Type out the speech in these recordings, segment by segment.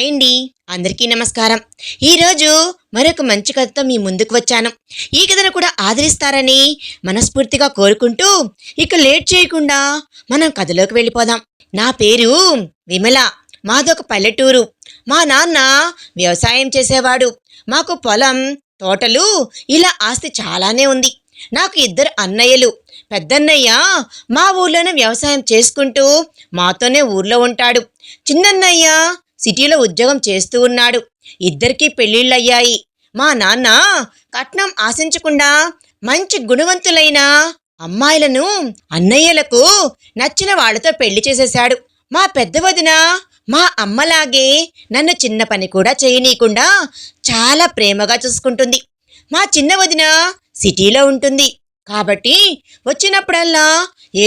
Hi అండి. అందరికీ నమస్కారం. ఈరోజు మరొక మంచి కథతో మీ ముందుకు వచ్చాను. ఈ కథను కూడా ఆదరిస్తారని మనస్ఫూర్తిగా కోరుకుంటూ ఇక లేట్ చేయకుండా మనం కథలోకి వెళ్ళిపోదాం. నా పేరు విమల. మాదొక పల్లెటూరు. మా నాన్న వ్యవసాయం చేసేవాడు. మాకు పొలం తోటలు ఇలా ఆస్తి చాలానే ఉంది. నాకు ఇద్దరు అన్నయ్యలు. పెద్దన్నయ్య మా ఊర్లోనే వ్యవసాయం చేసుకుంటూ మాతోనే ఊర్లో ఉంటాడు. చిన్నన్నయ్య సిటీలో ఉద్యోగం చేస్తూ ఉన్నాడు. ఇద్దరికీ పెళ్ళిళ్ళయ్యాయి. మా నాన్న కట్నం ఆశించకుండా మంచి గుణవంతులైన అమ్మాయిలను అన్నయ్యలకు నచ్చిన వాళ్ళతో పెళ్ళి చేసేశాడు. మా పెద్ద వదిన మా అమ్మలాగే నన్ను చిన్న పని కూడా చేయనీయకుండా చాలా ప్రేమగా చూసుకుంటుంది. మా చిన్న వదిన సిటీలో ఉంటుంది. కాబట్టి వచ్చినప్పుడల్లా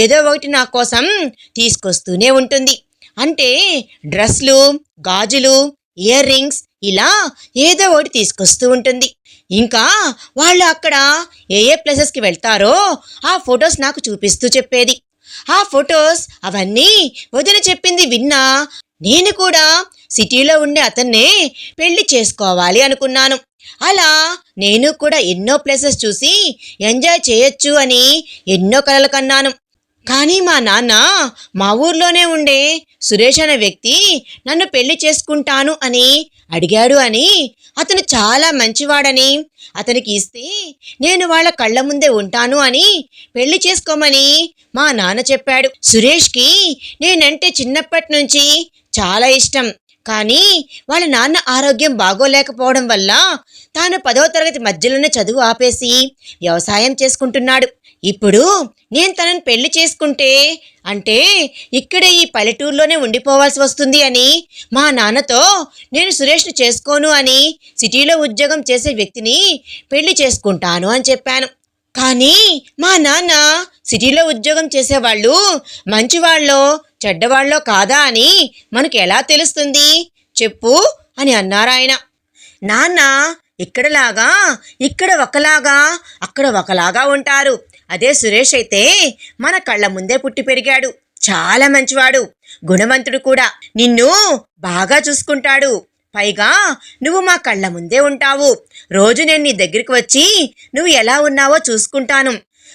ఏదో ఒకటి నా కోసం తీసుకొస్తూనే ఉంటుంది. అంటే డ్రెస్లు గాజులు ఇయర్ రింగ్స్ ఇలా ఏదో ఒకటి తీసుకొస్తూ ఉంటుంది. ఇంకా వాళ్ళు అక్కడ ఏ ఏ ప్లేసెస్కి వెళ్తారో ఆ ఫొటోస్ నాకు చూపిస్తూ చెప్పేది. ఆ ఫొటోస్ అవన్నీ వదిన చెప్పింది విన్నా నేను కూడా సిటీలో ఉండే అతన్నే పెళ్ళి చేసుకోవాలి అనుకున్నాను. అలా నేను కూడా ఎన్నో ప్లేసెస్ చూసి ఎంజాయ్ చేయొచ్చు అని ఎన్నో కలలు కన్నాను. కానీ మా నాన్న మా ఊర్లోనే ఉండే. సురేష్ అనే వ్యక్తి నన్ను పెళ్ళి చేసుకుంటాను అని అడిగాడు అని అతను చాలా మంచివాడని. అతనికి ఇస్తే నేను వాళ్ళ కళ్ళ ముందే ఉంటాను అని పెళ్ళి చేసుకోమని మా నాన్న చెప్పాడు. సురేష్కి నేనంటే చిన్నప్పటి నుంచి చాలా ఇష్టం. కానీ వాళ్ళ నాన్న ఆరోగ్యం బాగోలేకపోవడం వల్ల తాను పదవ తరగతి మధ్యలోనే చదువు ఆపేసి వ్యవసాయం చేసుకుంటున్నాడు. ఇప్పుడు నేను తనని పెళ్ళి చేసుకుంటే అంటే ఇక్కడే ఈ పల్లెటూరులోనే ఉండిపోవాల్సి వస్తుంది అని మా నాన్నతో నేను సురేష్ను చేసుకోను అని సిటీలో ఉద్యోగం చేసే వ్యక్తిని పెళ్ళి చేసుకుంటాను అని చెప్పాను. కానీ మా నాన్న సిటీలో ఉద్యోగం చేసేవాళ్ళు మంచివాళ్ళో చెడ్డవాళ్ళో కాదా అని మనకు ఎలా తెలుస్తుంది? చెప్పు అని అన్నారాయన నాన్న ఇక్కడలాగా ఇక్కడ ఒకలాగా అక్కడ ఒకలాగా ఉంటారు. అదే సురేష్ అయితే మన కళ్ళ ముందే పుట్టి పెరిగాడు. చాలా మంచివాడు. గుణవంతుడు కూడా. నిన్ను బాగా చూసుకుంటాడు. పైగా నువ్వు మా కళ్ళ ముందే ఉంటావు. రోజు నేను నీ దగ్గరికి వచ్చి నువ్వు ఎలా ఉన్నావో చూసుకుంటాను.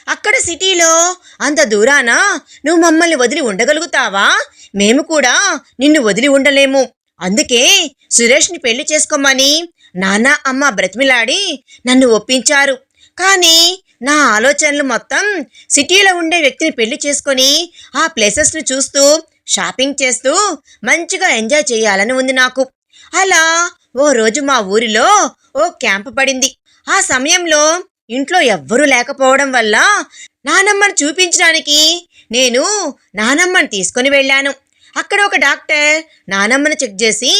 అక్కడ సిటీలో అంత దూరాన నువ్వు మమ్మల్ని వదిలి ఉండగలుగుతావా? మేము కూడా నిన్ను వదిలి ఉండలేము. అందుకే సురేష్ని పెళ్ళి చేసుకోమని నాన్న అమ్మ బ్రతిమిలాడి నన్ను ఒప్పించారు. కానీ నా ఆలోచనలు మొత్తం సిటీలో ఉండే వ్యక్తిని పెళ్ళి చేసుకొని ఆ ప్లేసెస్ను చూస్తూ షాపింగ్ చేస్తూ మంచిగా ఎంజాయ్ చేయాలని ఉంది నాకు. అలా ఓ రోజు మా ఊరిలో ఓ క్యాంప్ పడింది. ఆ సమయంలో ఇంట్లో ఎవ్వరూ లేకపోవడం వల్ల నానమ్మని చూపించడానికి నేను నానమ్మని తీసుకొని వెళ్ళాను. అక్కడ ఒక డాక్టర్ నానమ్మను చెక్ చేసి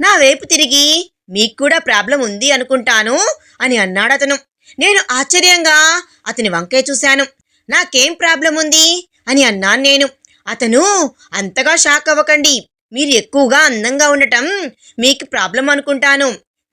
నా వైపు తిరిగి మీకు కూడా ప్రాబ్లం ఉంది అనుకుంటాను అని అన్నాడు అతను నేను ఆశ్చర్యంగా అతని వంకే చూశాను. నాకేం ప్రాబ్లం ఉంది? అని అన్నాను నేను. అతను అంతగా షాక్ అవ్వకండి. మీరు ఎక్కువగా అందంగా ఉండటం మీకు ప్రాబ్లం అనుకుంటాను.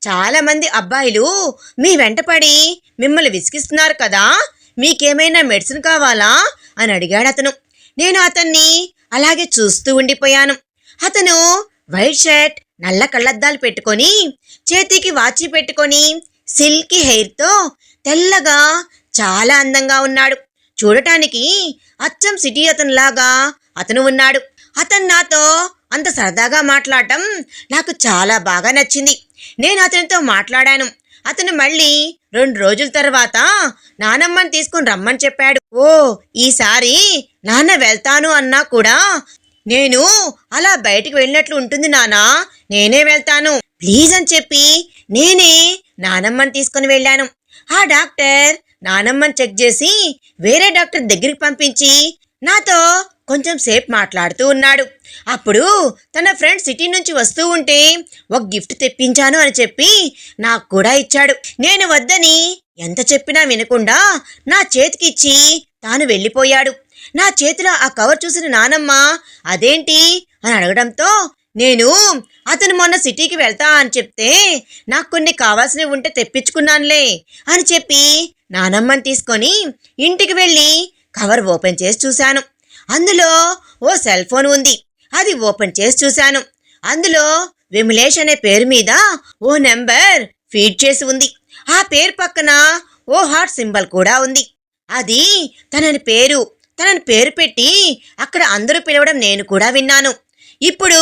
చాలామంది అబ్బాయిలు మీ వెంటపడి మిమ్మల్ని విసిగిస్తున్నారు కదా మీకేమైనా మెడిసిన్ కావాలా? అని అడిగాడు అతను. నేను అతన్ని అలాగే చూస్తూ ఉండిపోయాను. అతను వైట్ షర్ట్ నల్ల కళ్ళద్దాలు పెట్టుకొని చేతికి వాచి పెట్టుకొని సిల్కీ హెయిర్తో తెల్లగా చాలా అందంగా ఉన్నాడు. చూడటానికి అచ్చం సిటీ అతనిలాగా అతను ఉన్నాడు. అతను నాతో అంత సరదాగా మాట్లాడటం నాకు చాలా బాగా నచ్చింది. నేను అతనితో మాట్లాడాను. అతను మళ్ళీ రెండు రోజుల తర్వాత నానమ్మని తీసుకుని రమ్మని చెప్పాడు. ఓ ఈసారి నాన్న వెళ్తాను అన్నా కూడా నేను అలా బయటికి వెళ్ళినట్లు ఉంటుంది నానా నేనే వెళ్తాను. ప్లీజ్ అని చెప్పి నేనే నానమ్మని తీసుకుని వెళ్ళాను. ఆ డాక్టర్ నానమ్మని చెక్ చేసి వేరే డాక్టర్ దగ్గరికి పంపించి నాతో కొంచెం సేపు మాట్లాడుతూ ఉన్నాడు. అప్పుడు తన ఫ్రెండ్ సిటీ నుంచి వస్తూ ఉంటే ఒక గిఫ్ట్ తెప్పించాను అని చెప్పి నాకు కూడా ఇచ్చాడు. నేను వద్దని ఎంత చెప్పినా వినకుండా నా చేతికిచ్చి తాను వెళ్ళిపోయాడు. నా చేతిలో ఆ కవర్ చూసిన నానమ్మ అదేంటి? అని అడగడంతో నేను అతను మొన్న సిటీకి వెళ్తా అని చెప్తే నాకు కొన్ని కావాల్సినవి ఉంటే తెప్పించుకున్నానులే అని చెప్పి నానమ్మని తీసుకొని ఇంటికి వెళ్ళి కవర్ ఓపెన్ చేసి చూశాను. అందులో ఓ సెల్ ఫోన్ ఉంది. అది ఓపెన్ చేసి చూశాను. అందులో విమలేష్ అనే పేరు మీద ఓ నెంబర్ ఫీడ్ చేసి ఉంది. ఆ పేరు పక్కన ఓ హార్ట్ సింబల్ కూడా ఉంది. అది తనని పేరు తనని పేరు పెట్టి అక్కడ అందరూ పిలవడం నేను కూడా విన్నాను. ఇప్పుడు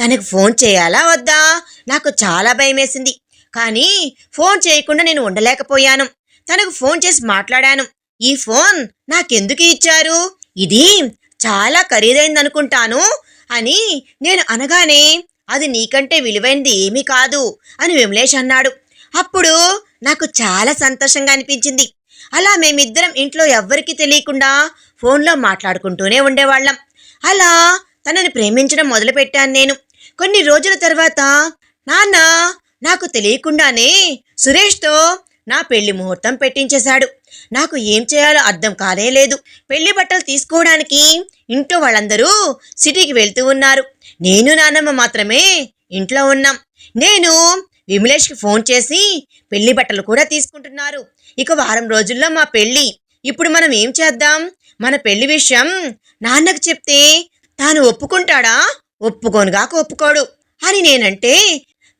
తనకు ఫోన్ చేయాలా వద్దా? నాకు చాలా భయమేసింది. కానీ ఫోన్ చేయకుండా నేను ఉండలేకపోయాను. తనకు ఫోన్ చేసి మాట్లాడాను. ఈ ఫోన్ నాకెందుకు ఇచ్చారు? ఇది చాలా ఖరీదైంది అనుకుంటాను అని నేను అనగానే అది నీకంటే విలువైనది ఏమీ కాదు అని విమలేష్ అన్నాడు. అప్పుడు నాకు చాలా సంతోషంగా అనిపించింది. అలా మేమిద్దరం ఇంట్లో ఎవ్వరికీ తెలియకుండా ఫోన్లో మాట్లాడుకుంటూనే ఉండేవాళ్ళం. అలా తనని ప్రేమించడం మొదలుపెట్టాను నేను. కొన్ని రోజుల తర్వాత నాన్న నాకు తెలియకుండానే సురేష్తో నా పెళ్ళి ముహూర్తం పెట్టించేశాడు. నాకు ఏం చేయాలో అర్థం కానే లేదు. పెళ్ళి బట్టలు తీసుకోవడానికి ఇంట్లో వాళ్ళందరూ సిటీకి వెళ్తూ ఉన్నారు. నేను నాన్నమ్మ మాత్రమే ఇంట్లో ఉన్నాం. నేను విమలేష్కి ఫోన్ చేసి పెళ్ళి బట్టలు కూడా తీసుకుంటున్నారు. ఇక వారం రోజుల్లో మా పెళ్ళి. ఇప్పుడు మనం ఏం చేద్దాం? మన పెళ్ళి విషయం నాన్నకు చెప్తే తాను ఒప్పుకుంటాడా? ఒప్పుకోనుగాక ఒప్పుకోడు. అని నేనంటే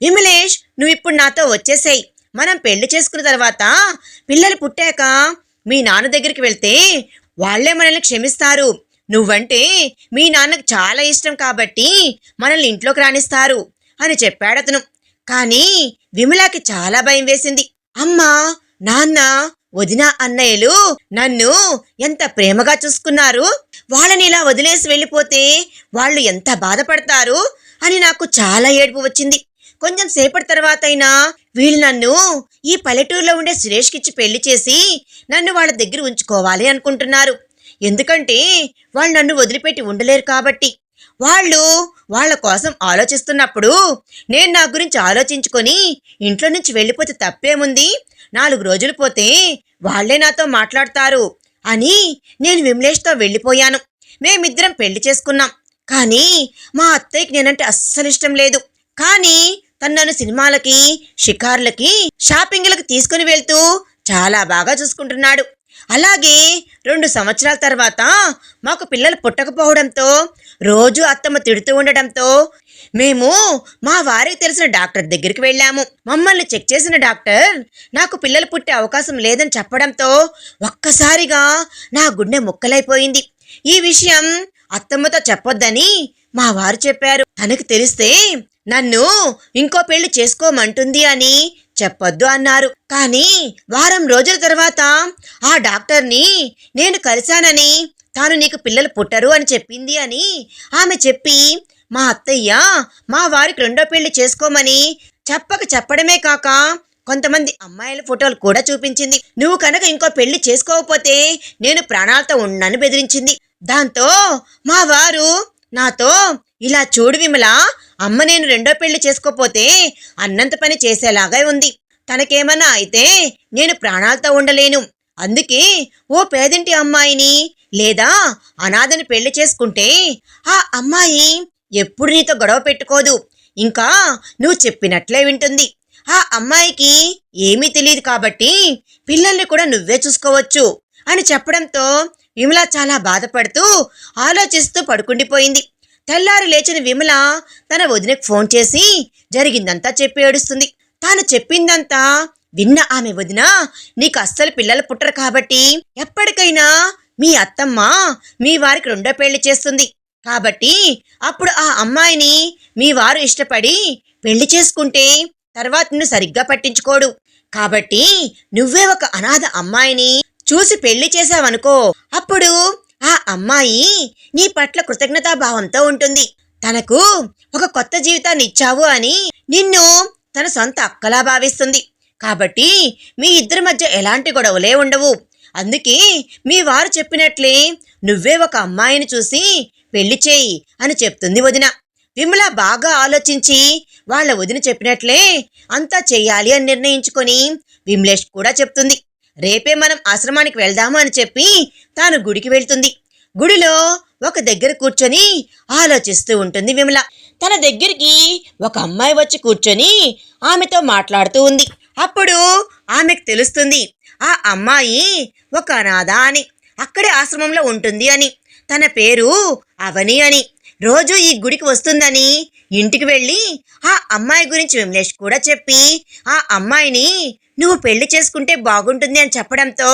విమలేష్ నువ్వు ఇప్పుడు నాతో వచ్చేసాయి. మనం పెళ్ళి చేసుకున్న తర్వాత పిల్లలు పుట్టాక మీ నాన్న దగ్గరికి వెళ్తే వాళ్ళే మనల్ని క్షమిస్తారు. నువ్వంటే మీ నాన్నకు చాలా ఇష్టం కాబట్టి మనల్ని ఇంట్లోకి రాణిస్తారు అని చెప్పాడు అతను కానీ విమలాకి చాలా భయం వేసింది. అమ్మా నాన్న వదిన అన్నయ్యలు నన్ను ఎంత ప్రేమగా చూసుకున్నారు. వాళ్ళని ఇలా వదిలేసి వెళ్ళిపోతే వాళ్ళు ఎంత బాధపడతారు అని నాకు చాలా ఏడుపు వచ్చింది. కొంచెం సేపటి తర్వాత అయినా వీళ్ళు నన్ను ఈ పల్లెటూరులో ఉండే సురేష్కిచ్చి పెళ్ళి చేసి నన్ను వాళ్ళ దగ్గర ఉంచుకోవాలి అనుకుంటున్నారు. ఎందుకంటే వాళ్ళు నన్ను వదిలిపెట్టి ఉండలేరు కాబట్టి. వాళ్ళు వాళ్ళ కోసం ఆలోచిస్తున్నప్పుడు నేను నా గురించి ఆలోచించుకొని ఇంట్లో నుంచి వెళ్ళిపోతే తప్పేముంది? నాలుగు రోజులు పోతే వాళ్ళే నాతో మాట్లాడతారు. అని నేను విమలేష్తో వెళ్ళిపోయాను. మేమిద్దరం పెళ్ళి చేసుకున్నాం. కానీ మా అత్తయ్యకి నేనంటే అస్సలు ఇష్టం లేదు. కానీ తను నన్ను సినిమాలకి షికార్లకి షాపింగ్లకు తీసుకుని వెళ్తూ చాలా బాగా చూసుకుంటున్నాడు. అలాగే రెండు సంవత్సరాల తర్వాత మాకు పిల్లలు పుట్టకపోవడంతో రోజు అత్తమ్మ తిడుతూ ఉండడంతో మేము మా వారికి తెలిసిన డాక్టర్ దగ్గరికి వెళ్ళాము. మమ్మల్ని చెక్ చేసిన డాక్టర్ నాకు పిల్లలు పుట్టే అవకాశం లేదని చెప్పడంతో ఒక్కసారిగా నా గుండె ముక్కలైపోయింది. ఈ విషయం అత్తమ్మతో చెప్పొద్దని మా వారు చెప్పారు. తనకు తెలిస్తే నన్ను ఇంకో పెళ్ళి చేసుకోమంటుంది అని చెప్పొద్దు అన్నారు. కానీ వారం రోజుల తర్వాత ఆ డాక్టర్ని నేను కలిశానని తాను నీకు పిల్లలు పుట్టరు అని చెప్పింది అని ఆమె చెప్పి మా అత్తయ్య మా వారికి రెండో పెళ్ళి చేసుకోమని చెప్పక చెప్పడమే కాక కొంతమంది అమ్మాయిల ఫోటోలు కూడా చూపించింది. నువ్వు కనుక ఇంకో పెళ్ళి చేసుకోకపోతే నేను ప్రాణాలతో ఉండని బెదిరించింది. దాంతో మా వారు నాతో ఇలా చూడు విమల అమ్మ నేను రెండో పెళ్ళి చేసుకోపోతే అన్నంత పని చేసేలాగా ఉంది. తనకేమన్నా అయితే నేను ప్రాణాలతో ఉండలేను. అందుకే ఓ పేదింటి అమ్మాయిని లేదా అనాథని పెళ్ళి చేసుకుంటే ఆ అమ్మాయి ఎప్పుడు నీతో గొడవ పెట్టుకోదు. ఇంకా నువ్వు చెప్పినట్లే వింటుంది. ఆ అమ్మాయికి ఏమీ తెలియదు కాబట్టి పిల్లల్ని కూడా నువ్వే చూసుకోవచ్చు అని చెప్పడంతో విమల చాలా బాధపడుతూ ఆలోచిస్తూ పడుకుండిపోయింది. తెల్లారి లేచిన విమల తన వదినకు ఫోన్ చేసి జరిగిందంతా చెప్పి ఏడుస్తుంది. తాను చెప్పిందంతా విన్న ఆమె వదిన నీకు అస్సలు పిల్లలు పుట్టరు కాబట్టి ఎప్పటికైనా మీ అత్తమ్మ మీ వారికి రెండో పెళ్ళి చేస్తుంది. కాబట్టి అప్పుడు ఆ అమ్మాయిని మీ వారు ఇష్టపడి పెళ్ళి చేసుకుంటే తర్వాత నిన్ను సరిగ్గా పట్టించుకోడు. కాబట్టి నువ్వే ఒక అనాథ అమ్మాయిని చూసి పెళ్ళి చేశావనుకో అప్పుడు ఆ అమ్మాయి నీ పట్ల కృతజ్ఞతాభావంతో ఉంటుంది. తనకు ఒక కొత్త జీవితాన్ని ఇచ్చావు అని నిన్ను తన సొంత అక్కలా భావిస్తుంది. కాబట్టి మీ ఇద్దరి మధ్య ఎలాంటి గొడవలే ఉండవు. అందుకే మీ వారు చెప్పినట్లే నువ్వే ఒక అమ్మాయిని చూసి పెళ్ళి చేయి అని చెప్తుంది వదిన. విమల బాగా ఆలోచించి వాళ్ళ వదిన చెప్పినట్లే అంతా చేయాలి అని నిర్ణయించుకొని విమలేష్ కూడా చెప్తుంది. రేపే మనం ఆశ్రమానికి వెళ్దాము అని చెప్పి తాను గుడికి వెళ్తుంది. గుడిలో ఒక దగ్గర కూర్చొని ఆలోచిస్తూ ఉంటుంది విమల. తన దగ్గరికి ఒక అమ్మాయి వచ్చి కూర్చొని ఆమెతో మాట్లాడుతూ ఉంది. అప్పుడు ఆమెకు తెలుస్తుంది ఆ అమ్మాయి ఒక అనాథ అని అక్కడే ఆశ్రమంలో ఉంటుంది అని. తన పేరు అవని అని. రోజు ఈ గుడికి వస్తుందని ఇంటికి వెళ్ళి ఆ అమ్మాయి గురించి విమలేష్ కూడా చెప్పి ఆ అమ్మాయిని నువ్వు పెళ్ళి చేసుకుంటే బాగుంటుంది అని చెప్పడంతో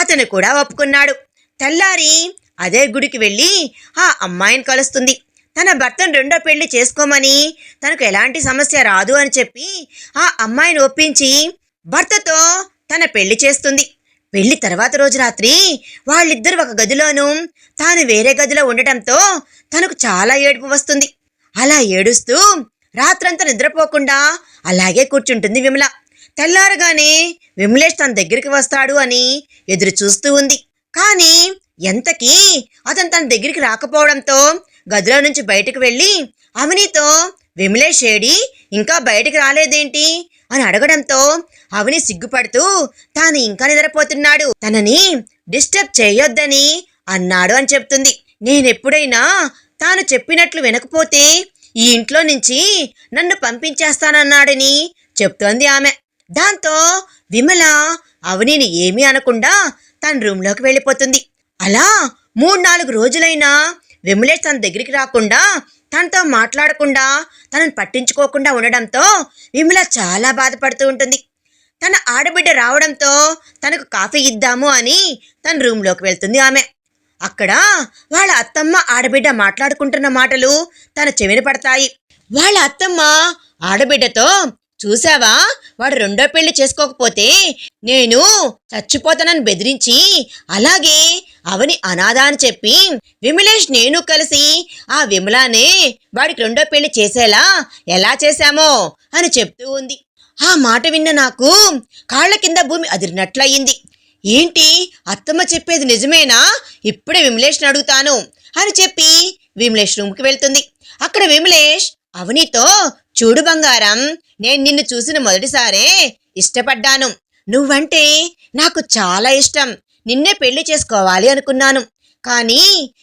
అతను కూడా ఒప్పుకున్నాడు. తెల్లారి అదే గుడికి వెళ్ళి ఆ అమ్మాయిని కలుస్తుంది. తన భర్తను రెండో పెళ్ళి చేసుకోమని తనకు ఎలాంటి సమస్య రాదు అని చెప్పి ఆ అమ్మాయిని ఒప్పించి భర్తతో తన పెళ్ళి చేస్తుంది. పెళ్ళి తర్వాత రోజు రాత్రి వాళ్ళిద్దరు ఒక గదిలోనూ తాను వేరే గదిలో ఉండటంతో తనకు చాలా ఏడుపు వస్తుంది. అలా ఏడుస్తూ రాత్రంతా నిద్రపోకుండా అలాగే కూర్చుంటుంది విమల. తెల్లారగానే విమలేష్ తన దగ్గరికి వస్తాడు అని ఎదురు చూస్తూ ఉంది. కానీ ఎంతకీ అతను తన దగ్గరికి రాకపోవడంతో గదిలో నుంచి బయటకు వెళ్ళి అవనితో విమలేష్ ఏడి ఇంకా బయటికి రాలేదేంటి? అని అడగడంతో అవని సిగ్గుపడుతూ తాను ఇంకా నిద్రపోతున్నాడు. తనని డిస్టర్బ్ చేయొద్దని అన్నాడు అని చెప్తుంది. నేనెప్పుడైనా తాను చెప్పినట్లు వినకపోతే ఈ ఇంట్లో నుంచి నన్ను పంపించేస్తానన్నాడని చెప్తోంది ఆమె. దాంతో విమల అవనిని ఏమీ అనకుండా తన రూమ్లోకి వెళ్ళిపోతుంది. అలా మూడు నాలుగు రోజులైనా విమలేష్ తన దగ్గరికి రాకుండా తనతో మాట్లాడకుండా తనను పట్టించుకోకుండా ఉండడంతో విమల చాలా బాధపడుతూ ఉంటుంది. తన ఆడబిడ్డ రావడంతో తనకు కాఫీ ఇద్దాము అని తన రూమ్లోకి వెళ్తుంది ఆమె. అక్కడ వాళ్ళ అత్తమ్మ ఆడబిడ్డ మాట్లాడుకుంటున్న మాటలు తన చెవిన పడతాయి. వాళ్ళ అత్తమ్మ ఆడబిడ్డతో చూసావా? వాడు రెండో పెళ్ళి చేసుకోకపోతే నేను చచ్చిపోతానని బెదిరించి అలాగే అవని అనాథ అని చెప్పి విమలేష్ నేను కలిసి ఆ విమలానే వాడికి రెండో పెళ్ళి చేసేలా ఎలా చేశామో అని చెప్తూ ఉంది. ఆ మాట విన్న నాకు కాళ్ళ కింద భూమి అదిరినట్లయింది. ఏంటి? అత్తమ్మ చెప్పేది నిజమేనా? ఇప్పుడే విమలేష్ని అడుగుతాను అని చెప్పి విమలేష్ రూమ్కి వెళ్తుంది. అక్కడ విమలేష్ అవనితో చూడు బంగారం నేను నిన్ను చూసిన మొదటిసారే ఇష్టపడ్డాను. నువ్వంటే నాకు చాలా ఇష్టం. నిన్నే పెళ్ళి చేసుకోవాలి అనుకున్నాను. కానీ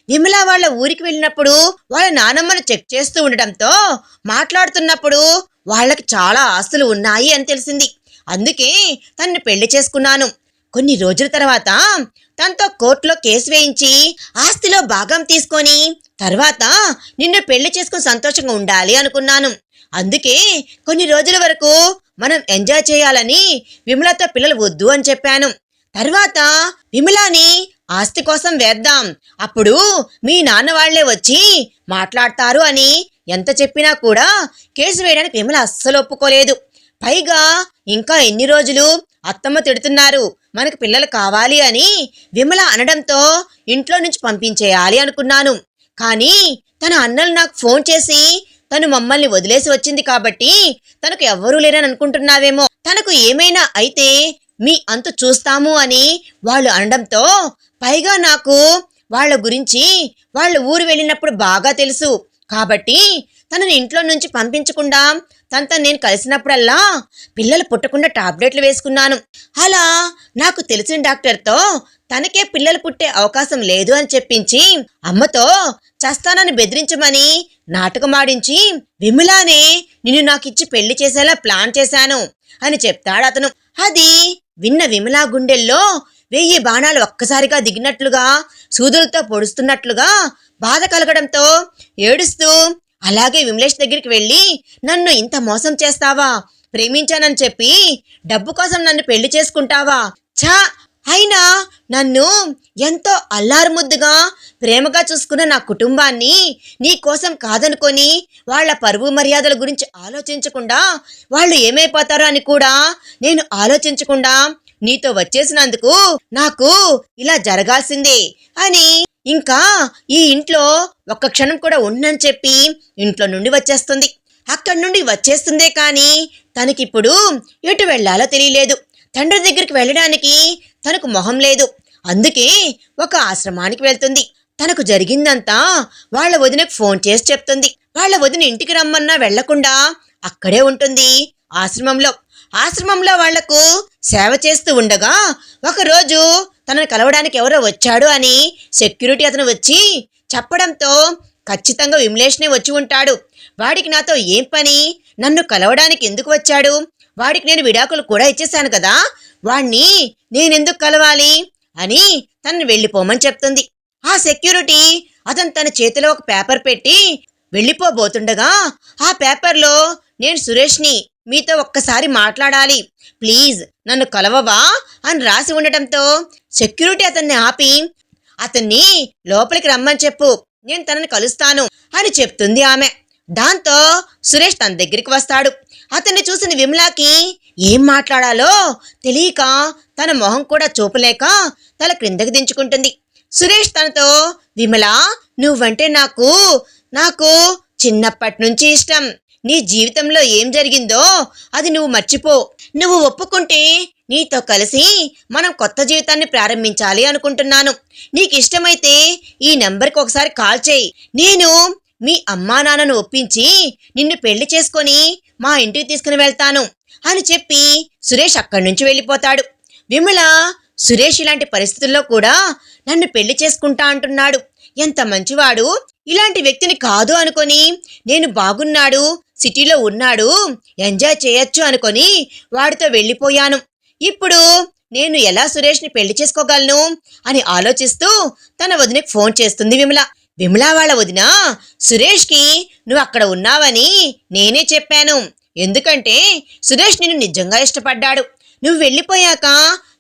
విమల వాళ్ళ ఊరికి వెళ్ళినప్పుడు వాళ్ళ నానమ్మను చెక్ చేస్తూ ఉండటంతో మాట్లాడుతున్నప్పుడు వాళ్ళకి చాలా ఆస్తులు ఉన్నాయి అని తెలిసింది. అందుకే తనని పెళ్ళి చేసుకున్నాను. కొన్ని రోజుల తర్వాత తనతో కోర్టులో కేసు వేయించి ఆస్తిలో భాగం తీసుకొని తర్వాత నిన్ను పెళ్ళి చేసుకుని సంతోషంగా ఉండాలి అనుకున్నాను. అందుకే కొన్ని రోజుల వరకు మనం ఎంజాయ్ చేయాలని విమలతో పిల్లలు వద్దు అని చెప్పాను. తర్వాత విమలాని ఆస్తి కోసం వేద్దాం. అప్పుడు మీ నాన్న వాళ్ళే వచ్చి మాట్లాడతారు అని ఎంత చెప్పినా కూడా కేసు వేయడానికి విమల అస్సలు ఒప్పుకోలేదు. పైగా ఇంకా ఎన్ని రోజులు అత్తమ్మ తిడుతున్నారు? మనకు పిల్లలు కావాలి అని విమల అనడంతో ఇంట్లో నుంచి పంపించేయాలి అనుకున్నాను. కానీ తన అన్నలు నాకు ఫోన్ చేసి తను మమ్మల్ని వదిలేసి వచ్చింది కాబట్టి తనకు ఎవ్వరూ లేరని అనుకుంటున్నావేమో. తనకు ఏమైనా అయితే మీ అంతు చూస్తాము అని వాళ్ళు అనడంతో పైగా నాకు వాళ్ళ గురించి వాళ్ళ ఊరు వెళ్ళినప్పుడు బాగా తెలుసు. కాబట్టి తనని ఇంట్లో నుంచి పంపించకుండా తనతో నేను కలిసినప్పుడల్లా పిల్లలు పుట్టకుండా టాబ్లెట్లు వేసుకున్నాను. అలా నాకు తెలిసిన డాక్టర్తో తనకే పిల్లలు పుట్టే అవకాశం లేదు అని చెప్పించి అమ్మతో చస్తానని బెదిరించమని నాటకమాడించి విమలానే నిన్ను నాకిచ్చి పెళ్ళి చేసేలా ప్లాన్ చేశాను అని చెప్తాడు అతను. అది విన్న విమలా గుండెల్లో వెయ్యి బాణాలు ఒక్కసారిగా దిగినట్లుగా సూదులతో పొడుస్తున్నట్లుగా బాధ కలగడంతో ఏడుస్తూ అలాగే విమలేష్ దగ్గరికి వెళ్ళి నన్ను ఇంత మోసం చేస్తావా? ప్రేమించానని చెప్పి డబ్బు కోసం నన్ను పెళ్ళి చేసుకుంటావా? ఛా! అయినా నన్ను ఎంతో అల్లారుముద్దుగా ప్రేమగా చూసుకున్న నా కుటుంబాన్ని నీ కోసం కాదనుకొని వాళ్ళ పరువు మర్యాదల గురించి ఆలోచించకుండా వాళ్ళు ఏమైపోతారో అని కూడా నేను ఆలోచించకుండా నీతో వచ్చేసినందుకు నాకు ఇలా జరగాల్సిందే అని ఇంకా ఈ ఇంట్లో ఒక్క క్షణం కూడా ఉండని చెప్పి ఇంట్లో నుండి వచ్చేస్తుంది. అక్కడి నుండి వచ్చేస్తుందే కానీ తనకిప్పుడు ఎటు వెళ్ళాలో తెలియలేదు. తండ్రి దగ్గరికి వెళ్ళడానికి తనకు మొహం లేదు. అందుకే ఒక ఆశ్రమానికి వెళ్తుంది. తనకు జరిగిందంతా వాళ్ళ వదినకు ఫోన్ చేసి చెప్తుంది. వాళ్ళ వదిన ఇంటికి రమ్మన్నా వెళ్ళకుండా అక్కడే ఉంటుంది ఆశ్రమంలో. ఆశ్రమంలో వాళ్ళకు సేవ చేస్తూ ఉండగా ఒకరోజు తనను కలవడానికి ఎవరో వచ్చాడు అని సెక్యూరిటీ అతను వచ్చి చెప్పడంతో ఖచ్చితంగా విమలేష్నే వచ్చి ఉంటాడు. వాడికి నాతో ఏం పని? నన్ను కలవడానికి ఎందుకు వచ్చాడు? వాడికి నేను విడాకులు కూడా ఇచ్చేశాను కదా? వాణ్ణి నేనెందుకు కలవాలి? అని తనను వెళ్ళిపోమని చెప్తుంది. ఆ సెక్యూరిటీ అతను తన చేతిలో ఒక పేపర్ పెట్టి వెళ్ళిపోబోతుండగా ఆ పేపర్లో నేను సురేష్ని మీతో ఒక్కసారి మాట్లాడాలి. ప్లీజ్ నన్ను కలవవా? అని రాసి ఉండటంతో సెక్యూరిటీ అతన్ని ఆపి అతన్ని లోపలికి రమ్మని చెప్పు నేను తనని కలుస్తాను అని చెప్తుంది ఆమె. దాంతో సురేష్ తన దగ్గరికి వస్తాడు. అతన్ని చూసిన విమలాకి ఏం మాట్లాడాలో తెలియక తన మొహం కూడా చూపలేక తల క్రిందకి దించుకుంటుంది. సురేష్ తనతో విమల నువ్వంటే నాకు నాకు చిన్నప్పటి నుంచి ఇష్టం. నీ జీవితంలో ఏం జరిగిందో అది నువ్వు మర్చిపో. నువ్వు ఒప్పుకుంటే నీతో కలిసి మనం కొత్త జీవితాన్ని ప్రారంభించాలి అనుకుంటున్నాను. నీకు ఇష్టమైతే ఈ నెంబర్కి ఒకసారి కాల్ చేయి. నేను మీ అమ్మా నాన్నను ఒప్పించి నిన్ను పెళ్ళి చేసుకొని మా ఇంటికి తీసుకుని వెళ్తాను అని చెప్పి సురేష్ అక్కడి నుంచి వెళ్ళిపోతాడు. విమల సురేష్ ఇలాంటి పరిస్థితుల్లో కూడా నన్ను పెళ్ళి చేసుకుంటా అంటున్నాడు. ఎంత మంచివాడు ఇలాంటి వ్యక్తిని కాదు అనుకొని నేను బాగున్నాడు సిటీలో ఉన్నాడు ఎంజాయ్ చేయొచ్చు అనుకొని వాడితో వెళ్ళిపోయాను. ఇప్పుడు నేను ఎలా సురేష్ని పెళ్ళి చేసుకోగలను అని ఆలోచిస్తూ తన వదినకి ఫోన్ చేస్తుంది విమల. విమల వాళ్ళ వదిన సురేష్కి నువ్వు అక్కడ ఉన్నావని నేనే చెప్పాను. ఎందుకంటే సురేష్ నిన్ను నిజంగా ఇష్టపడ్డాడు. నువ్వు వెళ్ళిపోయాక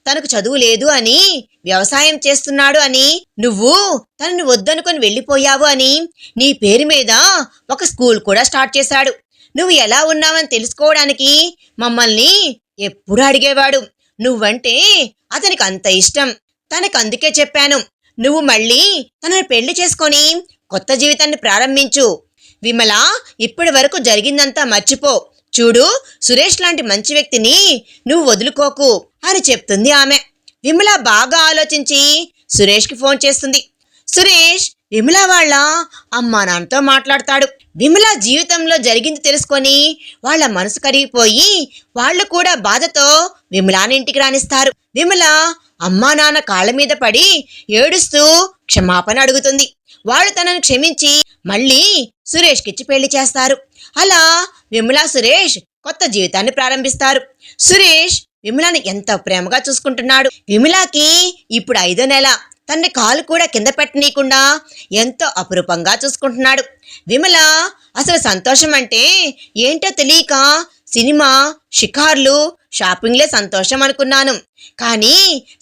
తనకు చదువు లేదు అని వ్యవసాయం చేస్తున్నాడు అని నువ్వు తనని వద్దనుకొని వెళ్ళిపోయావు అని నీ పేరు మీద ఒక స్కూల్ కూడా స్టార్ట్ చేశాడు. నువ్వు ఎలా ఉన్నావని తెలుసుకోవడానికి మమ్మల్ని ఎప్పుడు అడిగేవాడు? నువ్వంటే అతనికి అంత ఇష్టం. తనకు అందుకే చెప్పాను. నువ్వు మళ్ళీ తనని పెళ్ళి చేసుకొని కొత్త జీవితాన్ని ప్రారంభించు. విమల ఇప్పటి వరకు జరిగిందంతా మర్చిపో. చూడు సురేష్ లాంటి మంచి వ్యక్తిని నువ్వు వదులుకోకు అని చెప్తుంది ఆమె. విమల బాగా ఆలోచించి సురేష్కి ఫోన్ చేస్తుంది. సురేష్ విమల వాళ్ళ అమ్మా నాన్నతో మాట్లాడతాడు. విమల జీవితంలో జరిగింది తెలుసుకొని వాళ్ళ మనసు కరిగిపోయి వాళ్ళు కూడా బాధతో విమలానింటికి ఇంటికి విమల అమ్మా నాన్న కాళ్ళ మీద పడి ఏడుస్తూ క్షమాపణ అడుగుతుంది. వాళ్ళు తనను క్షమించి మళ్ళీ సురేష్కిచ్చి పెళ్ళి చేస్తారు. అలా విమలా సురేష్ కొత్త జీవితాన్ని ప్రారంభిస్తారు. సురేష్ విమలాని ఎంత ప్రేమగా చూసుకుంటున్నాడు. విమలాకి ఇప్పుడు ఐదో నెల. తన కాలు కూడా కింద పెట్టనీయకుండా ఎంతో అపురూపంగా చూసుకుంటున్నాడు. విమల అసలు సంతోషం అంటే ఏంటో తెలియక సినిమా షికార్లు షాపింగ్లే సంతోషం అనుకున్నాను. కానీ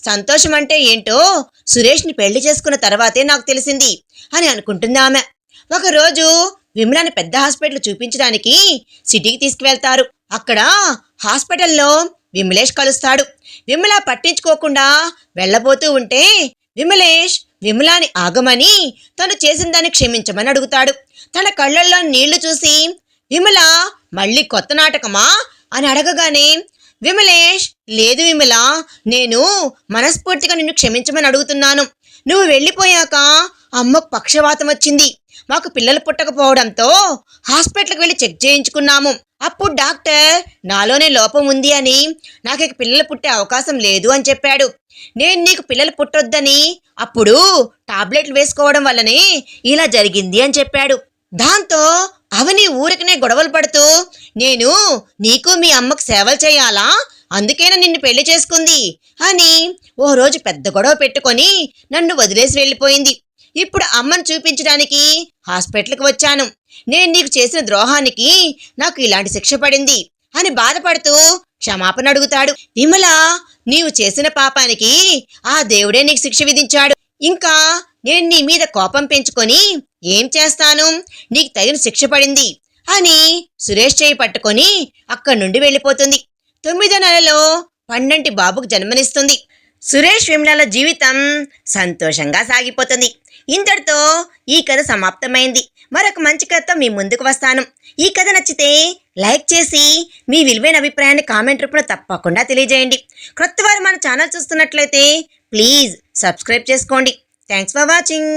సంతోషం అంటే ఏంటో సురేష్ని పెళ్ళి చేసుకున్న తర్వాతే నాకు తెలిసింది అని అనుకుంటుంది ఆమె. ఒకరోజు విమలాని పెద్ద హాస్పిటల్ చూపించడానికి సిటీకి తీసుకువెళ్తారు. అక్కడ హాస్పిటల్లో విమలేష్ కలుస్తాడు. విమల పట్టించుకోకుండా వెళ్ళబోతూ ఉంటే విమలేష్ విమలాని ఆగమని తను చేసిన దాన్ని క్షమించమని అడుగుతాడు. తన కళ్ళల్లో నీళ్ళు చూసి విమల మళ్ళీ కొత్త నాటకమా? అని అడగగానే విమలేష్ లేదు విమల నేను మనస్ఫూర్తిగా నిన్ను క్షమించమని అడుగుతున్నాను. నువ్వు వెళ్ళిపోయాక అమ్మకు పక్షవాతం వచ్చింది. మాకు పిల్లలు పుట్టకపోవడంతో హాస్పిటల్కి వెళ్ళి చెక్ చేయించుకున్నాము. అప్పుడు డాక్టర్ నాలోనే లోపం ఉంది అని నాకు ఇక పిల్లలు పుట్టే అవకాశం లేదు అని చెప్పాడు. నేను నీకు పిల్లలు పుట్టొద్దని అప్పుడు టాబ్లెట్లు వేసుకోవడం వల్లనే ఇలా జరిగింది అని చెప్పాడు. దాంతో అవని ఊరికనే గొడవలు పడుతూ నేను నీకు మీ అమ్మకు సేవలు చేయాలా? అందుకేనా నిన్ను పెళ్ళి చేసుకుంది? అని ఓ రోజు పెద్ద గొడవ పెట్టుకొని నన్ను వదిలేసి వెళ్ళిపోయింది. ఇప్పుడు అమ్మను చూపించడానికి హాస్పిటల్కి వచ్చాను. నేను నీకు చేసిన ద్రోహానికి నాకు ఇలాంటి శిక్ష పడింది అని బాధపడుతూ క్షమాపణ అడుగుతాడు. విమల నీవు చేసిన పాపానికి ఆ దేవుడే నీకు శిక్ష విధించాడు. ఇంకా నేను నీ మీద కోపం పెంచుకొని ఏం చేస్తాను? నీకు తగిన శిక్ష పడింది అని సురేష్ చేయి పట్టుకొని అక్కడి నుండి వెళ్ళిపోతుంది. తొమ్మిదో నెలలో పండంటి బాబుకు జన్మనిస్తుంది. సురేష్ విమలాల జీవితం సంతోషంగా సాగిపోతుంది. ఇంతటితో ఈ కథ సమాప్తమైంది. మరొక మంచి కథతో మీ ముందుకు వస్తాను. ఈ కథ నచ్చితే లైక్ చేసి మీ విలువైన అభిప్రాయాన్ని కామెంట్ రూపంలో తప్పకుండా తెలియజేయండి. క్రొత్త వారు మన ఛానల్ చూస్తున్నట్లయితే ప్లీజ్ సబ్స్క్రైబ్ చేసుకోండి. Thanks for watching.